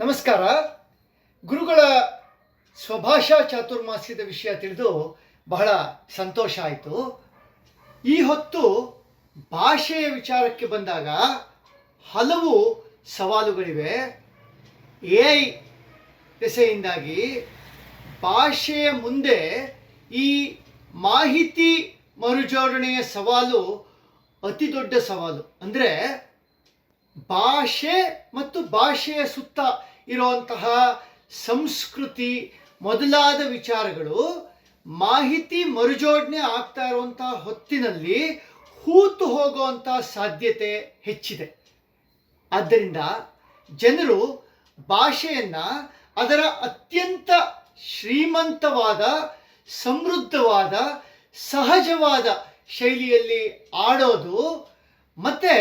ನಮಸ್ಕಾರ. ಗುರುಗಳ ಸ್ವಭಾಷಾ ಚಾತುರ್ಮಾಸ್ಯದ ವಿಷಯ ತಿಳಿದು ಬಹಳ ಸಂತೋಷ ಆಯಿತು. ಈ ಹೊತ್ತು ಭಾಷೆಯ ವಿಚಾರಕ್ಕೆ ಬಂದಾಗ ಹಲವು ಸವಾಲುಗಳಿವೆ. ಎ ಐ ದೆಸೆಯಿಂದಾಗಿ ಭಾಷೆಯ ಮುಂದೆ ಈ ಮಾಹಿತಿ ಮರುಜೋಡಣೆಯ ಸವಾಲು ಅತಿ ದೊಡ್ಡ ಸವಾಲು. ಅಂದರೆ ಭಾಷೆ ಮತ್ತು ಭಾಷೆಯ ಸುತ್ತ ಇರುವಂತಹ ಸಂಸ್ಕೃತಿ ಮೊದಲಾದ ವಿಚಾರಗಳು ಮಾಹಿತಿ ಮರುಜೋಡಣೆ ಆಗ್ತಾ ಇರುವಂತಹ ಹೊತ್ತಿನಲ್ಲಿ ಹೂತು ಹೋಗುವಂಥ ಸಾಧ್ಯತೆ ಹೆಚ್ಚಿದೆ. ಆದ್ದರಿಂದ ಜನರು ಭಾಷೆಯನ್ನು ಅದರ ಅತ್ಯಂತ ಶ್ರೀಮಂತವಾದ, ಸಮೃದ್ಧವಾದ, ಸಹಜವಾದ ಶೈಲಿಯಲ್ಲಿ ಆಡೋದು ಮತ್ತು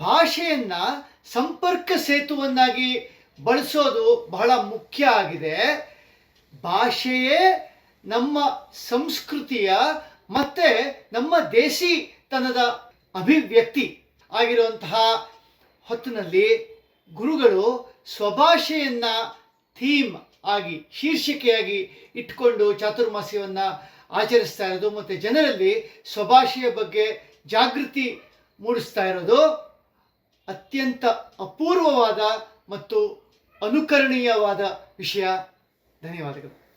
ಭಾಷೆಯನ್ನು ಸಂಪರ್ಕ ಸೇತುವನ್ನಾಗಿ ಬಳಸೋದು ಬಹಳ ಮುಖ್ಯ ಆಗಿದೆ. ಭಾಷೆಯೇ ನಮ್ಮ ಸಂಸ್ಕೃತಿಯ ಮತ್ತೆ ನಮ್ಮ ದೇಸಿತನದ ಅಭಿವ್ಯಕ್ತಿ ಆಗಿರುವಂತಹ ಹೊತ್ತಿನಲ್ಲಿ ಗುರುಗಳು ಸ್ವಭಾಷೆಯನ್ನು ಥೀಮ್ ಆಗಿ, ಶೀರ್ಷಿಕೆಯಾಗಿ ಇಟ್ಕೊಂಡು ಚಾತುರ್ಮಾಸ್ಯವನ್ನು ಆಚರಿಸ್ತಾ ಇರೋದು ಮತ್ತು ಜನರಲ್ಲಿ ಸ್ವಭಾಷೆಯ ಬಗ್ಗೆ ಜಾಗೃತಿ ಮೂಡಿಸ್ತಾ ಇರೋದು ಅತ್ಯಂತ ಅಪೂರ್ವವಾದ ಮತ್ತು ಅನುಕರಣೀಯವಾದ ವಿಷಯ. ಧನ್ಯವಾದಗಳು.